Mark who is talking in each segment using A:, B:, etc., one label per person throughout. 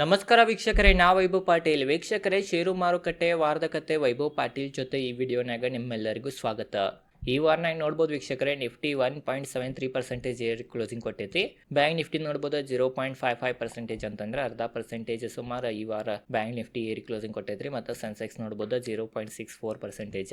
A: ನಮಸ್ಕಾರ ವೀಕ್ಷಕರೇ ನಾ ವೈಭವ್ ಪಾಟೀಲ್. ವೀಕ್ಷಕರೇ ಷೇರು ಮಾರುಕಟ್ಟೆ ಕತೆ ವೈಭವ್ ಪಾಟೀಲ್ ಜೊತೆ ಈ ವಿಡಿಯೋನಾಗ ನಿಮ್ಮೆಲ್ಲರಿಗೂ ಸ್ವಾಗತ. ಈ ವಾರನಾಗ ನೋಡ್ಬೋದು ವೀಕ್ಷಕರೇ. Nifty one point seven three percentage air closing ಕೊಟ್ಟೈತಿ ಬ್ಯಾಂಕ್ ನಿಫ್ಟಿ ನೋಡ್ಬೋದು zero point five five percentage ಅಂತಂದ್ರೆ ಅರ್ಧ ಪರ್ಸೆಂಟೇಜ್ ಸುಮಾರು ಈ ವಾರ ಬ್ಯಾಂಕ್ ನಿಫ್ಟಿ ಏರಿ ಕ್ಲೋಸಿಂಗ್ ಕೊಟ್ಟೈತಿ ಮತ್ತು ಸೆನ್ಸೆಕ್ಸ್ ನೋಡ್ಬೋದು zero point six four percentage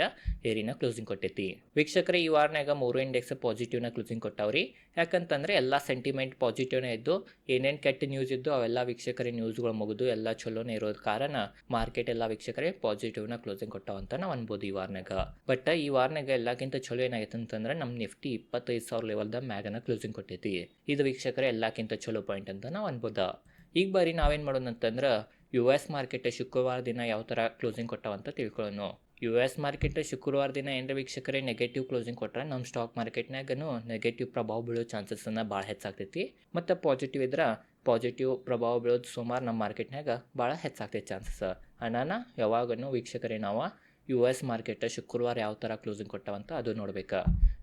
A: ಏರಿನ closing ಕೊಟ್ಟೈತಿ ವೀಕ್ಷಕರೇ, ಈ ವಾರನಾಗ ಮೂರು ಇಂಡೆಕ್ಸ್ ಪಾಸಿಟಿವ್ನ ಕ್ಲೋಸಿಂಗ್ ಕೊಟ್ಟಾವ್ರಿ. ಯಾಕಂತಂದ್ರೆ ಎಲ್ಲ ಸೆಂಟಿಮೆಂಟ್ ಪಾಸಿಟಿವ್ನೇ ಇದ್ದು, ಏನೇನು ಕೆಟ್ಟ ನ್ಯೂಸ್ ಇದ್ದು ಅವೆಲ್ಲ ವೀಕ್ಷಕರೇ ನ್ಯೂಸ್ಗಳು ಮುಗಿದು ಎಲ್ಲ ಚಲೋನೇ ಇರೋದ್ ಕಾರಣ ಮಾರ್ಕೆಟ್ ಎಲ್ಲ ವೀಕ್ಷಕರೇ ಪಾಸಿಟಿವ್ನ ಕ್ಲೋಸಿಂಗ್ ಕೊಟ್ಟಾವ ಅಂತ ನಾವು ಅನ್ಬೋದು ಈ ವಾರನಾಗ ಬಟ್ ಈ ವಾರನಾಗ ಎಲ್ಲಕ್ಕಿಂತ ಚಲೋ ಏನಾಗೈತೆ ಅಂತಂದ್ರೆ ನಮ್ಮ ನಿಫ್ಟಿ ಇಪ್ಪತ್ತೈದು ಸಾವಿರ ಲೆವೆಲ್ದ ಮ್ಯಾಗನ ಕ್ಲೋಸಿಂಗ್ ಕೊಟ್ಟೈತಿ. ಇದು ವೀಕ್ಷಕರೇ ಎಲ್ಲಕ್ಕಿಂತ ಚಲೋ ಪಾಯಿಂಟ್ ಅಂತ ನಾವು ಅನ್ಬೋದ. ಈಗ ಬಾರಿ ನಾವೇನು ಮಾಡೋಣ ಅಂತಂದ್ರೆ ಯು ಎಸ್ ಮಾರ್ಕೆಟ್ ಶುಕ್ರವಾರ ದಿನ ಯಾವ ಥರ ಕ್ಲೋಸಿಂಗ್ ಕೊಟ್ಟವಂತ ತಿಳ್ಕೊಳ್ಳೋಣ ಯು ಎಸ್ ಮಾರ್ಕೆಟ್ ಶುಕ್ರವಾರ ದಿನ ಏನರ ವೀಕ್ಷಕರೇ ನೆಗೆಟಿವ್ ಕ್ಲೋಸಿಂಗ್ ಕೊಟ್ಟರೆ ನಮ್ಮ ಸ್ಟಾಕ್ ಮಾರ್ಕೆಟ್ನಾಗೂ ನೆಗೆಟಿವ್ ಪ್ರಭಾವ ಬೀಳೋ ಚಾನ್ಸಸ್ಸನ್ನು ಭಾಳ ಹೆಚ್ಚಾಗ್ತೈತಿ. ಮತ್ತು ಪಾಸಿಟಿವ್ ಇದ್ರೆ ಪಾಸಿಟಿವ್ ಪ್ರಭಾವ ಬೀಳೋದು ಸುಮಾರು ನಮ್ಮ ಮಾರ್ಕೆಟ್ನಾಗ ಭಾಳ ಹೆಚ್ಚಾಗ್ತೈತಿ ಚಾನ್ಸಸ್ ಹಣನ ಯಾವಾಗನು ವೀಕ್ಷಕರೇ ನಾವು ಯು ಎಸ್ ಮಾರ್ಕೆಟ್ ಶುಕ್ರವಾರ ಯಾವ ಥರ ಕ್ಲೋಸಿಂಗ್ ಕೊಟ್ಟವಂತ ಅದು ನೋಡ್ಬೇಕಾ.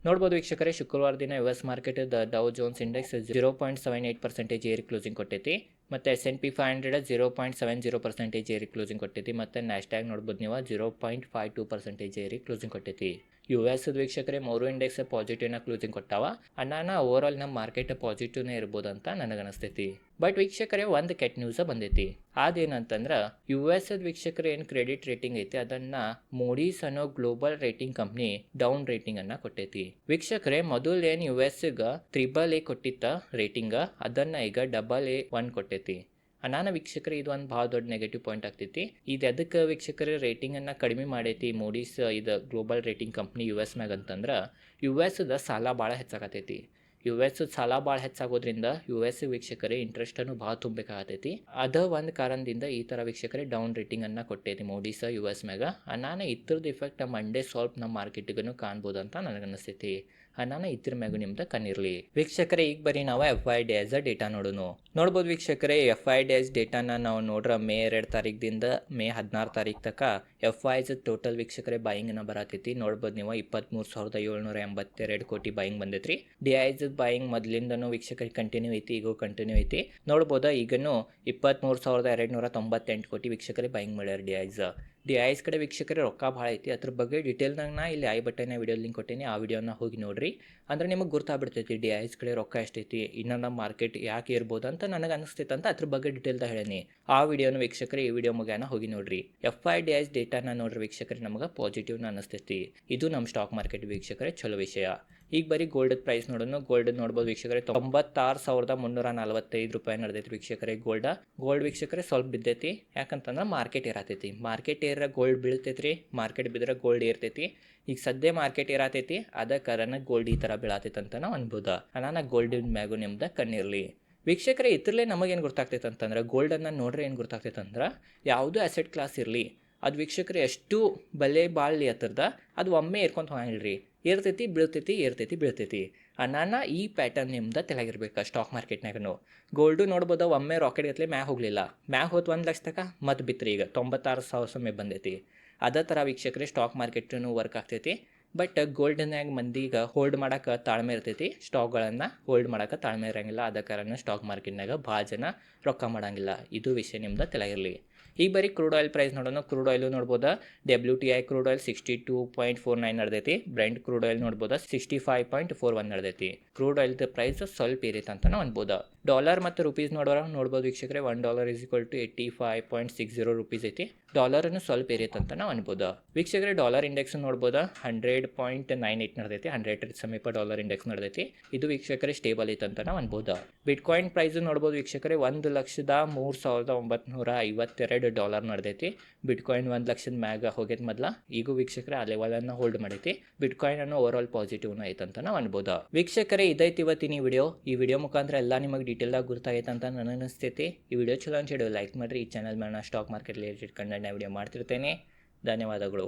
A: ನೋಡ್ಬೋದು ವೀಕ್ಷಕರೇ, ಶುಕ್ರವಾರ ದಿನ U S market Dow Jones index zero point seven eight percentage ಏರಿ ಕ್ಲೋಸಿಂಗ್ ಕೊಟ್ಟೈತಿ. ಮತ್ತು S and P five hundred zero point seven zero percentage ಏರಿ ಕ್ಲೋಸಿಂಗ್ ಕೊಟ್ಟೈತಿ. ಮತ್ತು ನ್ಯಾಸ್ಟ್ಯಾಗ್ ನೋಡ್ಬೋದು ನೀವು zero point five two percentage ಏರಿ ಕ್ಲೋಸಿಂಗ್ ಕೊಟ್ಟೈತಿ. ಯು ಎಸ್ ವೀಕ್ಷಕರೇ, ಮೂರು ಇಂಡೆಕ್ಸ್ ಪಾಸಿಟಿವ್ನ ಕ್ಲೋಸಿಂಗ್ ಕೊಟ್ಟಾವ. ಅಣ್ಣಾನ ಓವರ್ ಆಲ್ ನಮ್ಮ ಮಾರ್ಕೆಟ್ ಪಾಸಿಟಿವ್ನೇ ಇರ್ಬೋದು ಅಂತ ನನಗನಿಸ್ತೈತಿ. ಬಟ್ ವೀಕ್ಷಕರೇ, ಒಂದು ಕೆಟ್ಟ ನ್ಯೂಸ ಬಂದೈತಿ. ಅದೇನಂತಂದ್ರೆ ಯು ಎಸ್ ವೀಕ್ಷಕರ ಏನು ಕ್ರೆಡಿಟ್ ರೇಟಿಂಗ್ ಐತಿ, ಅದನ್ನ ಮೋಡೀಸ್ ಅನ್ನೋ global rating company down rating ಅನ್ನ ಕೊಟ್ಟೈತಿ. ವೀಕ್ಷಕರೇ, ಮೊದಲು ಏನು ಯು ಎಸ್ ತ್ರಿಬಲ್ ಎ ಕೊಟ್ಟಿತ್ತ ರೇಟಿಂಗ್ ಅದನ್ನ ಈಗ ಡಬಲ್ ಎ ಒನ್ ಕೊಟ್ಟೈತಿ. ಅನಾನ ವೀಕ್ಷಕರೇ ಇದು ಒಂದು ಭಾಳ ದೊಡ್ಡ ನೆಗೆಟಿವ್ ಪಾಯಿಂಟ್ ಆಗ್ತೈತಿ. ಇದು ಎದಕ್ಕೆ ವೀಕ್ಷಕರ ರೇಟಿಂಗನ್ನು ಕಡಿಮೆ ಮಾಡೈತಿ ಮೂಡೀಸ್ ಇದು global rating company U S ಮ್ಯಾಗ ಅಂತಂದ್ರೆ ಯು ಎಸ್ದ ಸಾಲ ಭಾಳ ಹೆಚ್ಚಾಗತೈತಿ. ಯು ಎಸ್ ಸಾಲ ಭಾಳ ಹೆಚ್ಚಾಗೋದ್ರಿಂದ ಯು ಎಸ್ ವೀಕ್ಷಕರೇ ಇಂಟ್ರೆಸ್ಟನ್ನು ಭಾಳ ತುಂಬಬೇಕಾಗತೈತಿ. ಅದ ಒಂದು ಕಾರಣದಿಂದ ಈ ಥರ ವೀಕ್ಷಕರೇ ಡೌನ್ ರೇಟಿಂಗನ್ನು ಕೊಟ್ಟೈತಿ ಮೋಡೀಸ್ ಯು ಎಸ್ ಮ್ಯಾಗ. ನಾನು ಇದ್ರದ್ದು ಇಫೆಕ್ಟ್ ನಮ್ಮ ಮಂಡೇ ಸ್ವಲ್ಪ ನಮ್ಮ ಮಾರ್ಕೆಟಿಗೂ ಕಾಣ್ಬೋದು ಅಂತ ನನಗನ್ನಿಸ್ತೈತಿ. ನಾನು ಇದ್ರ ಮ್ಯಾಗು ನಿಮ್ದು ಕಣ್ಣಿರಲಿ. ವೀಕ್ಷಕರೇ, ಈಗ ಬರೀ ನಾವು F I D S data ನೋಡೋನು. ನೋಡ್ಬೋದು ವೀಕ್ಷಕರೇ ಎಫ್ ಐ ಡೇಸ್ ಡೇಟಾನ ನಾವು ನೋಡ್ರ ಮೇ ಎರಡು ತಾರೀಕಿಂದ ಮೇ ಹದಿನಾರು ತಾರೀಕು ತನಕ ಎಫ್ ಐ ಎಸ್ ಟೋಟಲ್ ವೀಕ್ಷಕರೇ ಬಾಯಿಂಗ್ನ ಬರತೈತಿ. ನೋಡ್ಬೋದು ನೀವು ಇಪ್ಪತ್ತ್ಮೂರು ಸಾವಿರದ ಏಳ್ನೂರ ಎಂಬತ್ತೆರಡು ಕೋಟಿ ಬಾಯಿಂಗ್ ಬಂದೈತ್ರಿ. ಡಿ ಐಸ್ ಬಾಯಿಂಗ್ ಮೊದಲಿಂದನೂ ವೀಕ್ಷಕರಿಗೆ ಕಂಟಿನ್ಯೂ ಐತಿ, ಈಗೂ ಕಂಟಿನ್ಯೂ ಐತಿ. ನೋಡ್ಬೋದಾ, ಈಗನು ಇಪ್ಪತ್ತ್ಮೂರು ಸಾವಿರದ ಎರಡು ನೂರ ತೊಂಬತ್ತೆಂಟು ಕೋಟಿ ವೀಕ್ಷಕರಿಗೆ ಬಾಯಿಂಗ್ ಮಾಡ್ಯಾರ ಡಿ ಐಸ್ ಡಿ ಐಸ್ ಕಡೆ ವೀಕ್ಷಕರೇ ರೊಕ್ಕ ಭಾಳ ಐತಿ. ಅದ್ರ ಬಗ್ಗೆ ಡೀಟೇಲ್ನಾಗ ನಾ ಇಲ್ಲಿ ಐ ಬಟನ್ನ ವಿಡಿಯೋ ಲಿಂಕ್ ಕೊಟ್ಟೇನಿ. ಆ ವಿಡಿಯೋನ ಹೋಗಿ ನೋಡ್ರಿ. ಅಂದ್ರೆ ನಿಮಗೆ ಗೊತ್ತಾಗ್ಬಿಡ್ತೈತಿ ಡಿ ಐಸ್ ಕಡೆ ರೊಕ್ಕ ಎಷ್ಟೈತಿ, ಇನ್ನೊಂದು ನಮ್ಮ ಮಾರ್ಕೆಟ್ ಯಾಕೆ ಇರ್ಬೋದು ಅಂತ ನನಗೆ ಅನಿಸ್ತೈತೆ ಅಂತ ಅದ್ರ ಬಗ್ಗೆ ಡೀಟೇಲ್ದಾಗ ಹೇಳೀನಿ. ಆ ವಿಡಿಯೋನ ವೀಕ್ಷಕರೇ ಈ ವಿಡಿಯೋ ಮುಗ್ಯಾನ ಹೋಗಿ ನೋಡ್ರಿ. ಎಫ್ ಐ ಡಿ ಐಸ್ ಡೇಟಾನ ನೋಡ್ರಿ ವೀಕ್ಷಕರೇ, ನಮಗೆ ಪಾಸಿಟಿವ್ನ ಅನಿಸ್ತೈತಿ ಇದು ನಮ್ಮ ಸ್ಟಾಕ್ ಮಾರ್ಕೆಟ್ ವೀಕ್ಷಕರೇ ಚಲೋ ವಿಷಯ. ಈಗ ಬರೀ ಗೋಲ್ಡ್ ಪ್ರೈಸ್ ನೋಡೋಣ ಗೋಲ್ಡ್ ನೋಡ್ಬೋದು ವೀಕ್ಷಕರೇ, ತೊಂಬತ್ತಾರು ಸಾವಿರದ ಮುನ್ನೂರ ನಲವತ್ತೈದು ರೂಪಾಯಿ ನಡೆದೈತಿ ವೀಕ್ಷಕರೇ ಗೋಲ್ಡ ಗೋಲ್ಡ್ ವೀಕ್ಷಕರೇ ಸ್ವಲ್ಪ ಬಿದ್ದೈತಿ. ಯಾಕಂತಂದ್ರೆ ಮಾರ್ಕೆಟ್ ಇರತೈತಿ ಮಾರ್ಕೆಟ್ ಏರ ಗೋಲ್ಡ್ ಬೀಳ್ತೈತಿ ರೀ ಮಾರ್ಕೆಟ್ ಬಿದ್ದರೆ ಗೋಲ್ಡ್ ಇರ್ತೈತಿ. ಈಗ ಸದ್ಯ ಮಾರ್ಕೆಟ್ ಏರಾತೈತಿ ಅದ ಕಾರಣ ಗೋಲ್ಡ್ ಈ ಥರ ಬೀಳತೈತೆ ಅಂತ ನಾವು ಅನ್ಬೋದ. ನಾನು ಗೋಲ್ಡಿನ ಮ್ಯಾಗು ನಿಮ್ದು ಕಣ್ಣಿರಲಿ. ವೀಕ್ಷಕರೇ, ಇದ್ರಲ್ಲೇ ನಮಗೇನು ಗೊತ್ತಾಗ್ತೈತೆ ಅಂತಂದ್ರೆ ಗೋಲ್ಡನ್ನು ನೋಡ್ರೆ ಏನು ಗೊತ್ತಾಗ್ತೈತೆ ಅಂದ್ರೆ ಯಾವುದೂ ಅಸೆಟ್ ಕ್ಲಾಸ್ ಇರಲಿ. ಅದು ವೀಕ್ಷಕರು ಎಷ್ಟು ಬಲೆ ಬಾಳ್ಲಿ ಹತ್ತಿರದ ಅದು ಒಮ್ಮೆ ಏರ್ಕೊಂತ ಹೋಗಿಲ್ರಿ ಏರ್ತೈತಿ ಬೀಳ್ತೈತಿ ಏರ್ತೈತಿ ಬೀಳ್ತೈತಿ. ಅನಾನ ಈ ಪ್ಯಾಟರ್ನ್ ನಿಮ್ದು ತೆಳಗಿರ್ಬೇಕು ಸ್ಟಾಕ್ ಮಾರ್ಕೆಟ್ನಾಗೂ ಗೋಲ್ಡು ನೋಡ್ಬೋದು, ಒಮ್ಮೆ ರಾಕೆಟ್ ಗತ್ಲೆ ಮ್ಯಾಗ ಹೋಗಲಿಲ್ಲ. ಮ್ಯಾಗ ಹೋತ್ ಒಂದು ಲಕ್ಷ ತಕ ಮತ್ತೆ ಬಿತ್ರಿ ಈಗ. ತೊಂಬತ್ತಾರು ಸಾವಿರ ಸಮಯ ಬಂದೈತಿ. ಅದೇ ಥರ ವೀಕ್ಷಕರೇ ಸ್ಟಾಕ್ ಮಾರ್ಕೆಟೂ ವರ್ಕ್ ಆಗ್ತೈತಿ. ಬಟ್ ಗೋಲ್ಡನ್ಯಾಗ ಮಂದಿಗೆ ಹೋಲ್ಡ್ ಮಾಡೋಕೆ ತಾಳ್ಮೆ ಇರ್ತೈತಿ. ಸ್ಟಾಕ್ಗಳನ್ನು ಹೋಲ್ಡ್ ಮಾಡೋಕೆ ತಾಳ್ಮೆ ಇರೋಂಗಿಲ್ಲ. ಅದ ಕಾರಣ ಸ್ಟಾಕ್ ಮಾರ್ಕೆಟ್ನಾಗ ಭಾಳ ಜನ ರೊಕ್ಕ ಮಾಡೋಂಗಿಲ್ಲ. ಇದು ವಿಷಯ ನಿಮ್ದು ತೆಳಗಿರಲಿ ಈಗ ಬರೀ ಕ್ರೂಡ್ ಆಯಿಲ್ ಪ್ರೈಸ್ ನೋಡೋಣ. ಕ್ರೂಡ್ ಆಯಿಲು ನೋಡ್ಬೋದು? W T I crude oil sixty two point four nine ನಡೆದೈತಿ. ಬ್ರೆಂಡ್ crude oil ನೋಡ್ಬೋದು? Sixty five point four one ನಡೆದೈತಿ. Crude ಆಯಿಲ್ದ ಪ್ರೈಸ್ ಸ್ವಲ್ಪ ಏರಿತ ಅಂತ ಅನ್ಬೋದು. ಡಾಲರ್ ಮತ್ತು ರುಪೀಸ್ ನೋಡೋರ ನೋಡ್ಬೋದು ವೀಕ್ಷಕರೇ. One dollar is equal to eighty five point six zero rupees ಐತಿ. ಡಾಲರನ್ನು ಸ್ವಲ್ಪ ಏರಿಯತ್ ಅಂತ ನಾವು ಅನ್ಬೋದು. ವೀಕ್ಷಕರೇ ಡಾಲರ್ ಇಂಡೆಕ್ಸ್ ನೋಡ್ಬೋದು? ಹಂಡ್ರೆಡ್ ಪಾಯಿಂಟ್ ನೈನ್ ಏಟ್ ನಡೆದೈತಿ ಹಂಡ್ರೆಡ್ ಸಮೀಪ ಡಾಲರ್ ಇಂಡೆಕ್ಸ್ ನಡೆದೈತಿ. ಇದು ವೀಕ್ಷಕರೇ ಸ್ಟೇಬಲ್ ಐತೆ ಅಂತ ನಾವು ಅನ್ಬೋದು. ಬಿಟ್ ಕಾಯಿನ್ ಪ್ರೈಸ್ ನೋಡ್ಬೋದು ವೀಕ್ಷಕರೇ, ಒಂದು ಲಕ್ಷದ ಮೂರು ಸಾವಿರದ ಒಂಬತ್ನೂರ ಐವತ್ತೆರಡು ಡಾಲರ್ ನಡೆದೈತಿ. ಬಿಟ್ ಕಾಯಿನ್ ಒಂದು ಲಕ್ಷದ ಮ್ಯಾಗ ಹೋಗ್ಯದ ಮೊದಲ. ಈಗ ವೀಕ್ಷಕರೇ ಆ ಲೆವೆಲನ್ನು ಹೋಲ್ಡ್ ಮಾಡೈತಿ. ಬಿಟ್ ಕಾಯಿನ್ ಅನ್ನು ಓವರ್ ಆಲ್ ಪಾಸಿಟಿವ್ನ ಐತೆ ಅಂತ ನಾವು ಅನ್ಬೋದು. ವೀಕ್ಷಕರೇ, ಇದೈತಿ ಇವತ್ತಿನ ಈ ವಿಡಿಯೋ ಈ ವಿಡಿಯೋ ಮುಖಾಂತರ ಎಲ್ಲ ನಿಮಗೆ ಡೀಟೇಲ್ ಆಗಿ ಗೊತ್ತಾಗೈತೆ ಅಂತ ನನಗೆ ಅನಿಸ್ತೈತಿ. ಈ ವಿಡಿಯೋ ಚಲೋ ಅನ್ಸಿಡು ಲೈಕ್ ಮಾಡಿರಿ. ಈ ಚಾನಲ್ ಮೇಲೆ ಸ್ಟಾಕ್ ಮಾರ್ಕೆಟ್ ರಿಲೇಟೆಡ್ ಕಂಡ ವಿಡಿಯೋ ಮಾಡ್ತಿರ್ತೇನೆ. ಧನ್ಯವಾದಗಳು.